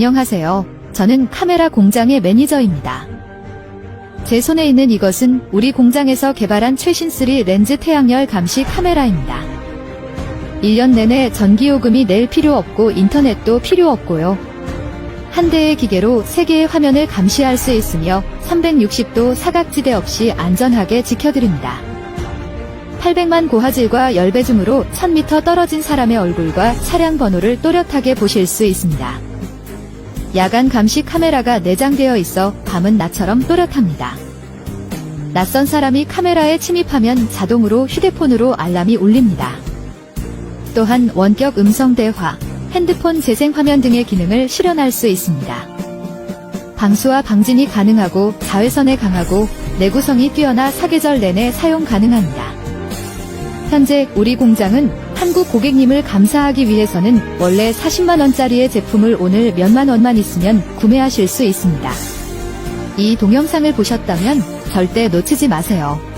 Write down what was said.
안녕하세요. 저는 카메라 공장의 매니저입니다. 제 손에 있는 이것은 우리 공장에서 개발한 최신 3 렌즈 태양열 감시 카메라입니다. 1년 내내 전기요금이 낼 필요 없고 인터넷도 필요 없고요. 한 대의 기계로 세개의 화면을 감시할 수 있으며 360도 사각지대 없이 안전하게 지켜드립니다. 800만 고화질과 열배줌으로 1000m 떨어진 사람의 얼굴과 차량 번호를 또렷하게 보실 수 있습니다. 야간 감시 카메라가 내장되어 있어 밤은 낮처럼 또렷합니다. 낯선 사람이 카메라에 침입하면 자동으로 휴대폰으로 알람이 울립니다. 또한 원격 음성 대화, 핸드폰 재생 화면 등의 기능을 실현할 수 있습니다. 방수와 방진이 가능하고 자외선에 강하고 내구성이 뛰어나 사계절 내내 사용 가능합니다. 현재 우리 공장은 한국 고객님을 감사하기 위해서는 원래 40만원짜리의 제품을 오늘 몇만 원만 있으면 구매하실 수 있습니다. 이 동영상을 보셨다면 절대 놓치지 마세요.